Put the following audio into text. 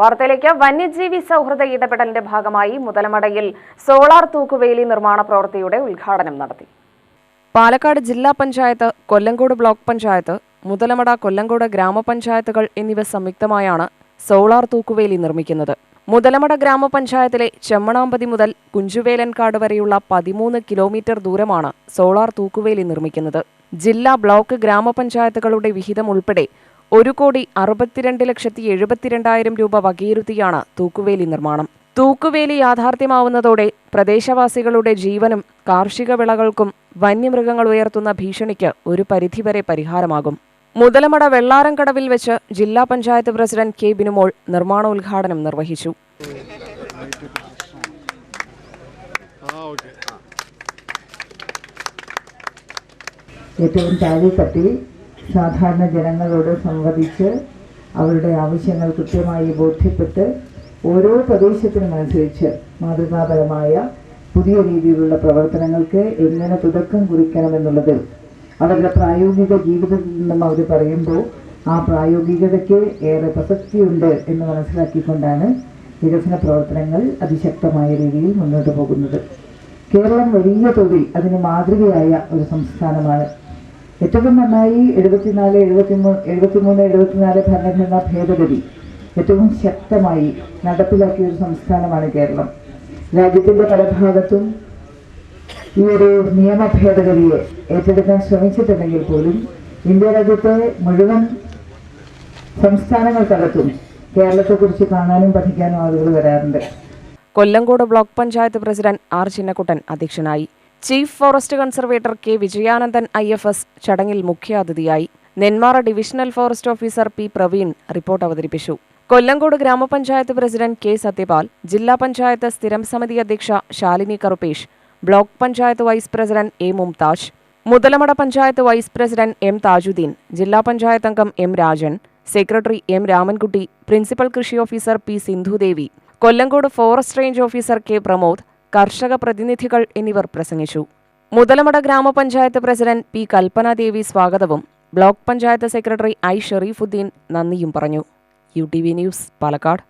വാർത്തയിലേക്ക്. വന്യജീവി സൗഹൃദ ഇടപെടലിന്റെ ഭാഗമായി മുതലമടയിൽ സോളാർ തൂക്കുവേലി നിർമ്മാണ പ്രവൃത്തിയുടെ ഉദ്ഘാടനം നടത്തി. പാലക്കാട് ജില്ലാ പഞ്ചായത്ത് കൊല്ലങ്കോട് ബ്ലോക്ക് പഞ്ചായത്ത് മുതലമട കൊല്ലങ്കോട് ഗ്രാമപഞ്ചായത്തുകൾ എന്നിവ സംയുക്തമായാണ് സോളാർ തൂക്കുവേലി നിർമ്മിക്കുന്നത്. മുതലമട ഗ്രാമപഞ്ചായത്തിലെ ചെമ്മണാമ്പതി മുതൽ കുഞ്ചുവേലൻകാട് വരെയുള്ള പതിമൂന്ന് കിലോമീറ്റർ ദൂരമാണ് സോളാർ തൂക്കുവേലി നിർമ്മിക്കുന്നത്. ജില്ലാ ബ്ലോക്ക് ഗ്രാമപഞ്ചായത്തുകളുടെ വിഹിതം ഉൾപ്പെടെ ഒരു കോടി അറുപത്തിരണ്ട് ലക്ഷത്തി എഴുപത്തിരണ്ടായിരം രൂപ വകയിരുത്തിയാണ് തൂക്കുവേലി നിർമ്മാണം. തൂക്കുവേലി യാഥാർത്ഥ്യമാവുന്നതോടെ പ്രദേശവാസികളുടെ ജീവനും കാർഷിക വിളകൾക്കും വന്യമൃഗങ്ങൾ ഉയർത്തുന്ന ഭീഷണിക്ക് ഒരു പരിധിവരെ പരിഹാരമാകും. മുതലമട വെള്ളാരംകടവിൽ വെച്ച് ജില്ലാ പഞ്ചായത്ത് പ്രസിഡന്റ് കെ ബിനുമോൾ നിർമ്മാണോദ്ഘാടനം നിർവഹിച്ചു. ഏറ്റവും താഴെത്തട്ടിൽ സാധാരണ ജനങ്ങളോട് സംവദിച്ച് അവരുടെ ആവശ്യങ്ങൾ കൃത്യമായി ബോധ്യപ്പെട്ട് ഓരോ പ്രദേശത്തിനുമനുസരിച്ച് മാതൃകാപരമായ പുതിയ രീതിയിലുള്ള പ്രവർത്തനങ്ങൾക്ക് എങ്ങനെ തുടക്കം കുറിക്കണമെന്നുള്ളത് അവരുടെ പ്രായോഗിക ജീവിതത്തിൽ നിന്നും അവർ പറയുമ്പോൾ ആ പ്രായോഗികതയ്ക്ക് ഏറെ പ്രസക്തിയുണ്ട് എന്ന് മനസ്സിലാക്കിക്കൊണ്ടാണ് വികസന പ്രവർത്തനങ്ങൾ അതിശക്തമായ രീതിയിൽ മുന്നോട്ട് പോകുന്നത്. കേരളം വലിയ തോതിൽ അതിന് മാതൃകയായ ഒരു സംസ്ഥാനമാണ്. ഏറ്റവും നന്നായി എഴുപത്തിനാല് എഴുപത്തിമൂന്ന് എഴുപത്തിമൂന്ന് എഴുപത്തിനാല് ഭരണഘടനാ ഭേദഗതി ഏറ്റവും ശക്തമായി നടപ്പിലാക്കിയ ഒരു സംസ്ഥാനമാണ് കേരളം. രാജ്യത്തിന്റെ പല ഭാഗത്തും ഈ ഒരു നിയമ ഭേദഗതിയെ ഏറ്റെടുക്കാൻ ശ്രമിച്ചിട്ടുണ്ടെങ്കിൽ പോലും ഇന്ത്യ രാജ്യത്തെ മുഴുവൻ സംസ്ഥാനങ്ങൾക്കകത്തും കേരളത്തെക്കുറിച്ച് കാണാനും പഠിക്കാനും ആളുകൾ വരാറുണ്ട്. Kollengode block panchayat president R Chinnakuttan അധ്യക്ഷനായി. Chief forest conservator K Vijayanandan I F S ചടങ്ങിൽ മുഖ്യാതിഥിയായി. Nenmara divisional forest officer P Praveen report അവതരിപ്പിച്ചു. കൊല്ലങ്കോട് ഗ്രാമപഞ്ചായത്ത് പ്രസിഡന്റ് കെ സത്യപാൽ ജില്ലാ പഞ്ചായത്ത് സ്ഥിരം സമിതി അധ്യക്ഷ Shalini Karupesh block panchayat vice president A Mumtaj Muthalamada panchayat vice president M Thajudheen ജില്ലാ പഞ്ചായത്ത് അംഗം M Rajan secretary M Ramankutty principal കൃഷി officer P Sindhudevi Kollengode forest range officer K Pramod കർഷക പ്രതിനിധികൾ എന്നിവർ പ്രസംഗിച്ചു. മുതലമട ഗ്രാമപഞ്ചായത്ത് പ്രസിഡന്റ് പി കൽപ്പനാദേവി സ്വാഗതവും block panchayat secretary I Shereefudheen നന്ദിയും പറഞ്ഞു. U T V news Palakkad.